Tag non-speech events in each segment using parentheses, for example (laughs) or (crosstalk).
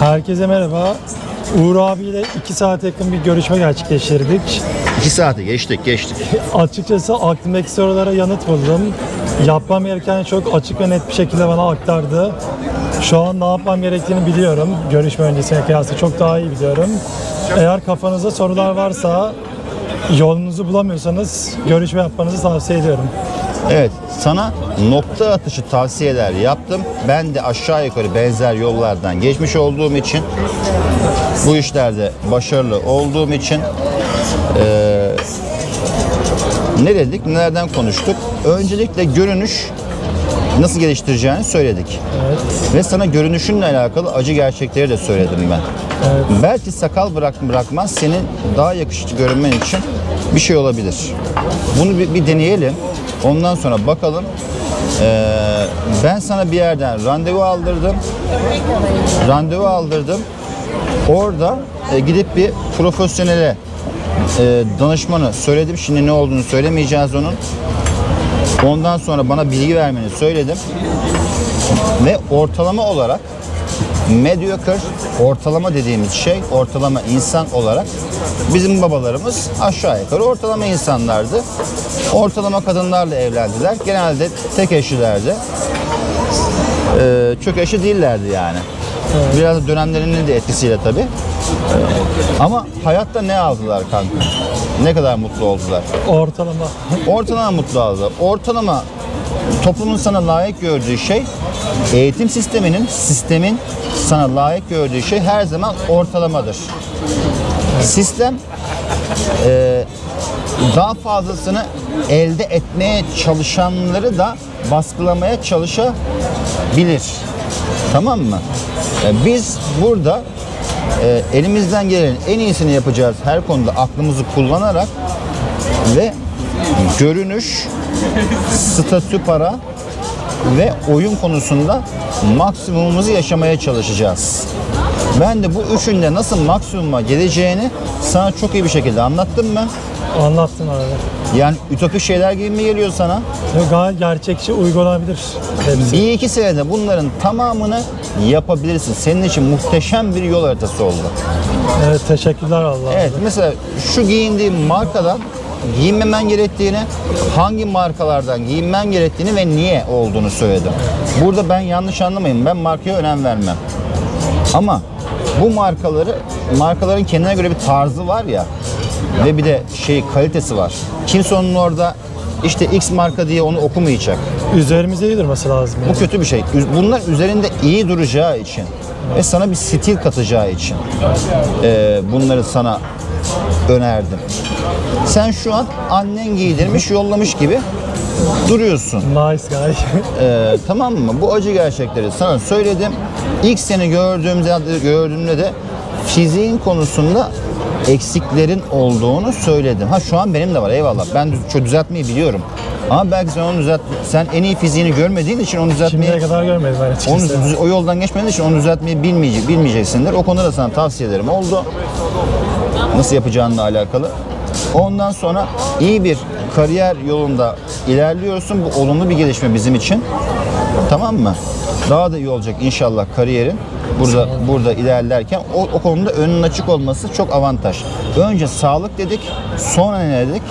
Herkese merhaba. Uğur abiyle 2 saat yakın bir görüşme gerçekleştirdik. 2 saati geçtik geçtik. Açıkçası aklımdaki sorulara yanıt buldum. Yapmam gereken çok açık ve net bir şekilde bana aktardı. Şu an ne yapmam gerektiğini biliyorum. Görüşme öncesine kıyasla çok daha iyi biliyorum. Eğer kafanızda sorular varsa yolunuzu bulamıyorsanız görüşme yapmanızı tavsiye ediyorum. Evet sana nokta atışı tavsiyeler yaptım. Ben de aşağı yukarı benzer yollardan geçmiş olduğum için bu işlerde başarılı olduğum için eee, ne dedik, nelerden konuştuk? Öncelikle görünüş nasıl geliştireceğini söyledik. Ve sana görünüşünle alakalı acı gerçekleri de söyledim ben. Belki sakal bırak bırakmaz senin daha yakışıklı görünmen için bir şey olabilir. Bunu bir, bir deneyelim. Ondan sonra bakalım. Ee, ben sana bir yerden randevu aldırdım. Randevu aldırdım. Orada e, gidip bir profesyonele e, danışmanı söyledim. Şimdi ne olduğunu söylemeyeceğiz onun. Ondan sonra bana bilgi vermeni söyledim. Ve ortalama olarak mediocre ortalama dediğimiz şey ortalama insan olarak bizim babalarımız aşağı yukarı ortalama insanlardı. Ortalama kadınlarla evlendiler. Genelde tek eşlilerdi. Ee, çok eşi değillerdi yani. Biraz dönemlerinin de etkisiyle tabii. Ee, ama hayatta ne aldılar kanka? Ne kadar mutlu oldular? Ortalama. Ortalama mutlu aldı. Ortalama toplumun sana layık gördüğü şey eğitim sisteminin sistemin sana layık gördüğü şey her zaman ortalamadır. Sistem e, daha fazlasını elde etmeye çalışanları da baskılamaya çalışabilir. Tamam mı? E, biz burada e, elimizden gelen en iyisini yapacağız her konuda aklımızı kullanarak ve görünüş, statü para ve oyun konusunda maksimumumuzu yaşamaya çalışacağız. Ben de bu üçünde nasıl maksimuma geleceğini sana çok iyi bir şekilde anlattım ben. Anlattın abi. Yani ütopik şeyler gibi mi geliyor sana? Gayet gerçekçi uygulanabilir hepsi. Bir iki senede bunların tamamını yapabilirsin. Senin için muhteşem bir yol haritası oldu. Evet, teşekkürler Allah. Evet mesela şu giyindiğim markadan giyinmemen gerektiğini, hangi markalardan giyinmen gerektiğini ve niye olduğunu söyledim. Burada ben yanlış anlamayın. Ben markaya önem vermem. Ama bu markaları markaların kendine göre bir tarzı var ya ve bir de şey kalitesi var. Kimse onun orada işte X marka diye onu okumayacak. Üzerimize iyi durması lazım. Yani. Bu kötü bir şey. Bunlar üzerinde iyi duracağı için ve sana bir stil katacağı için eee, bunları sana önerdim. Sen şu an annen giydirmiş, yollamış gibi duruyorsun. Nice guy. Eee, tamam mı? Bu acı gerçekleri sana söyledim. İlk seni gördüğümde, gördüğümde de fiziğin konusunda eksiklerin olduğunu söyledim. Ha şu an benim de var eyvallah. Ben düz- düzeltmeyi biliyorum. Ama belki sen onu düzelt, sen en iyi fiziğini görmediğin için onu düzeltmeyi Şimdiye kadar görmedim ben onu, açıkçası. düz- o yoldan geçmediğin için onu düzeltmeyi bilmeyecek, bilmeyeceksindir. O konuda da sana tavsiyelerim oldu. Nasıl yapacağınla alakalı. Ondan sonra iyi bir kariyer yolunda ilerliyorsun. Bu olumlu bir gelişme bizim için. Tamam mı? Daha da iyi olacak inşallah kariyerin. Burada burada ilerlerken o, o konuda önün açık olması çok avantaj. Önce sağlık dedik, sonra ne dedik?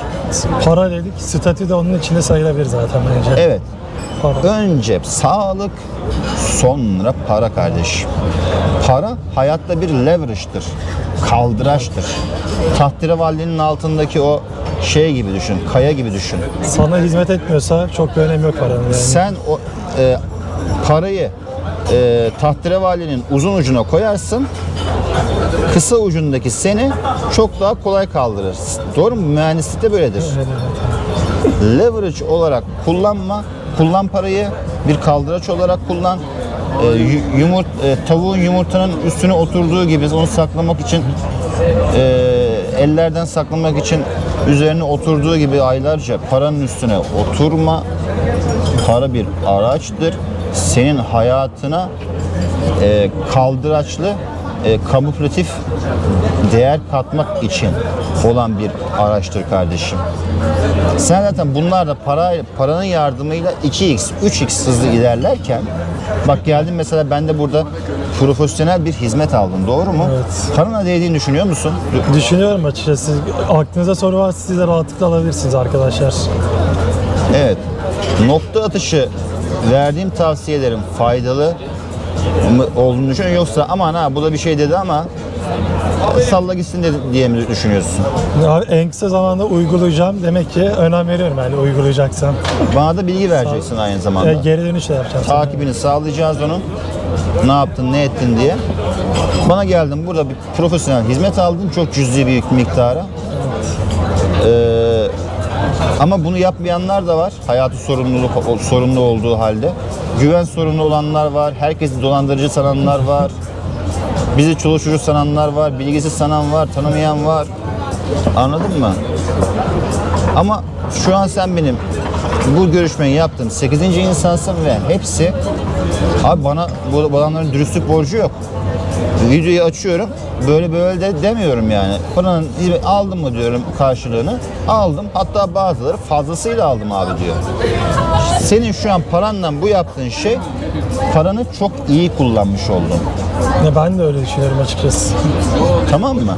Para dedik, statü de onun içinde sayılabilir zaten bence. Evet. Para. Önce sağlık, sonra para kardeşim. Para hayatta bir leverage'dır. Kaldıraçtır. Tahterevallenin altındaki o şey gibi düşün, kaya gibi düşün. Sana hizmet etmiyorsa çok bir önemi yok paranın yani. Sen o e, parayı e, tahterevallenin uzun ucuna koyarsın. Kısa ucundaki seni çok daha kolay kaldırır. Doğru mu? Mühendislikte böyledir. Leverage olarak kullanma. Kullan parayı. Bir kaldıraç olarak kullan. E, yu- yumurt, e, tavuğun yumurtanın üstüne oturduğu gibi onu saklamak için e, ellerden saklamak için üzerine oturduğu gibi aylarca paranın üstüne oturma. Para bir araçtır. Senin hayatına e, kaldıraçlı e, kamuflatif değer katmak için olan bir araçtır kardeşim. Sen zaten bunlarla para paranın yardımıyla 2x, 3x hızlı ilerlerken bak geldim mesela ben de burada profesyonel bir hizmet aldım. Doğru mu? Evet. Parana değdiğini düşünüyor musun? Düşünüyorum açıkçası. Aklınıza soru varsa siz de rahatlıkla alabilirsiniz arkadaşlar. Evet. Nokta atışı verdiğim tavsiyelerin faydalı mı olduğunu düşünüyorum. Yoksa aman ha bu da bir şey dedi ama salla gitsin dedi diye mi düşünüyorsun? Ya en kısa zamanda uygulayacağım. Demek ki önem veriyorum yani uygulayacaksam. Bana da bilgi vereceksin aynı zamanda. E, geri dönüş de yapacağım. Takibini sağlayacağız onun. Ne yaptın, ne ettin diye. Bana geldin burada bir profesyonel hizmet aldın. Çok cüzi bir miktara. Ee, ama bunu yapmayanlar da var. Hayatı sorumluluk sorumlu olduğu halde. Güven sorunu olanlar var. Herkesi dolandırıcı sananlar var. Bizi çoluk sananlar var. Bilgisiz sanan var. Tanımayan var. Anladın mı? Ama şu an sen benim bu görüşmeyi yaptığım 8. insansın ve hepsi abi bana bu adamların dürüstlük borcu yok. Videoyu açıyorum. Böyle böyle de demiyorum yani. Paranın aldım mı diyorum karşılığını. Aldım. Hatta bazıları fazlasıyla aldım abi diyor. Senin şu an paranla bu yaptığın şey paranı çok iyi kullanmış oldun. Ya ben de öyle düşünüyorum açıkçası. Tamam mı?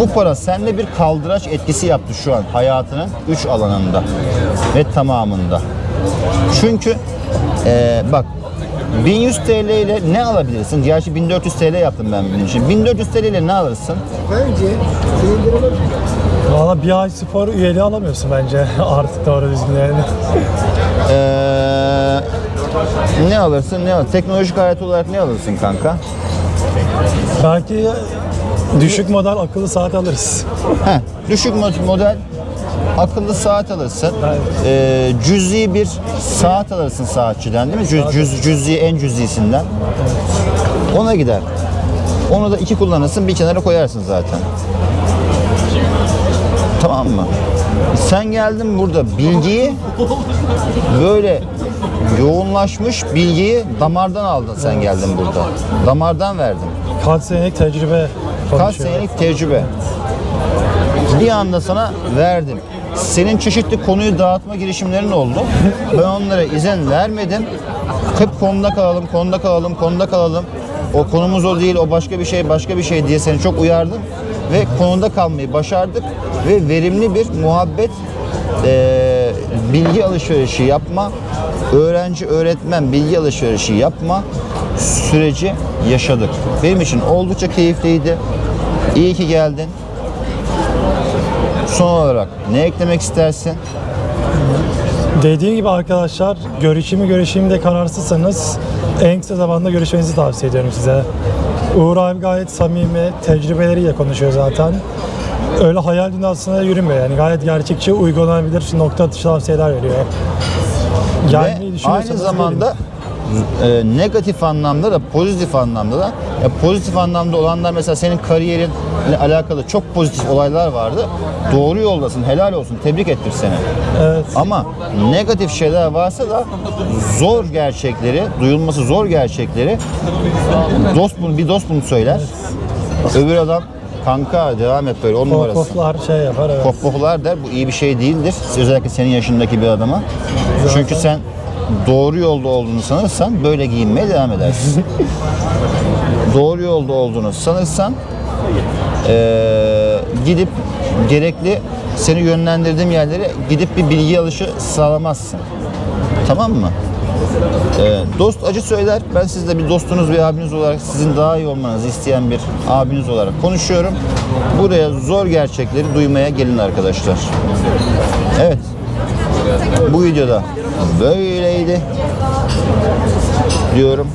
Bu para sende bir kaldıraç etkisi yaptı şu an hayatının 3 alanında ve tamamında. Çünkü eee, bak 1100 TL ile ne alabilirsin? Gerçi 1400 TL yaptım ben bunun için. 1400 TL ile ne alırsın? Valla bir ay spor üyeliği alamıyorsun bence (laughs) artık doğru düzgün yani. Eee, ne alırsın? Ne al? Teknolojik alet olarak ne alırsın kanka? Belki düşük model akıllı saat alırız. Heh, düşük mod- model akıllı saat alırsın. Evet. Ee, cüzi bir saat alırsın saatçiden değil mi? Cüz, cüz, cüzi en cüzisinden. Ona gider. Onu da iki kullanırsın bir kenara koyarsın zaten. Tamam mı? Sen geldin burada bilgiyi böyle yoğunlaşmış bilgiyi damardan aldın sen geldin burada. Damardan verdin. Kaç senelik tecrübe Kaç senelik tecrübe. Bir anda sana verdim. Senin çeşitli konuyu dağıtma girişimlerin oldu. Ben onlara izin vermedim. Hep konuda kalalım, konuda kalalım, konuda kalalım. O konumuz o değil, o başka bir şey, başka bir şey diye seni çok uyardım. Ve konuda kalmayı başardık. Ve verimli bir muhabbet, eee, bilgi alışverişi yapma, öğrenci öğretmen bilgi alışverişi yapma süreci yaşadık. Benim için oldukça keyifliydi. İyi ki geldin. Son olarak ne eklemek istersin? Dediğim gibi arkadaşlar görüşümü görüşümde kararsızsanız en kısa zamanda görüşmenizi tavsiye ediyorum size. Uğur abi gayet samimi, tecrübeleriyle konuşuyor zaten. Öyle hayal dünyasına yürümüyor yani gayet gerçekçi, uygulanabilir nokta atışı tavsiyeler veriyor. Gelmeyi Ve aynı zamanda e, negatif anlamda da pozitif anlamda da ya pozitif anlamda olanlar mesela senin kariyerinle alakalı çok pozitif olaylar vardı. Doğru yoldasın, helal olsun, tebrik ettir seni. Evet. Ama negatif şeyler varsa da zor gerçekleri, duyulması zor gerçekleri dost bunu bir dost bunu söyler. Öbür adam kanka devam et böyle on numarası. Korkoflar şey yapar evet. Pohpohlar der bu iyi bir şey değildir. Özellikle senin yaşındaki bir adama. Çünkü sen doğru yolda olduğunu sanırsan böyle giyinmeye devam edersin. (laughs) doğru yolda olduğunu sanırsan eee, gidip gerekli seni yönlendirdiğim yerlere gidip bir bilgi alışı sağlamazsın. Tamam mı? Ee, dost acı söyler. Ben sizle bir dostunuz bir abiniz olarak sizin daha iyi olmanızı isteyen bir abiniz olarak konuşuyorum. Buraya zor gerçekleri duymaya gelin arkadaşlar. Evet. Bu videoda böyleydi. Diyorum.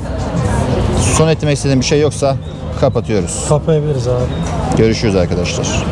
Son etmek istediğim bir şey yoksa kapatıyoruz. Kapayabiliriz abi. Görüşürüz arkadaşlar.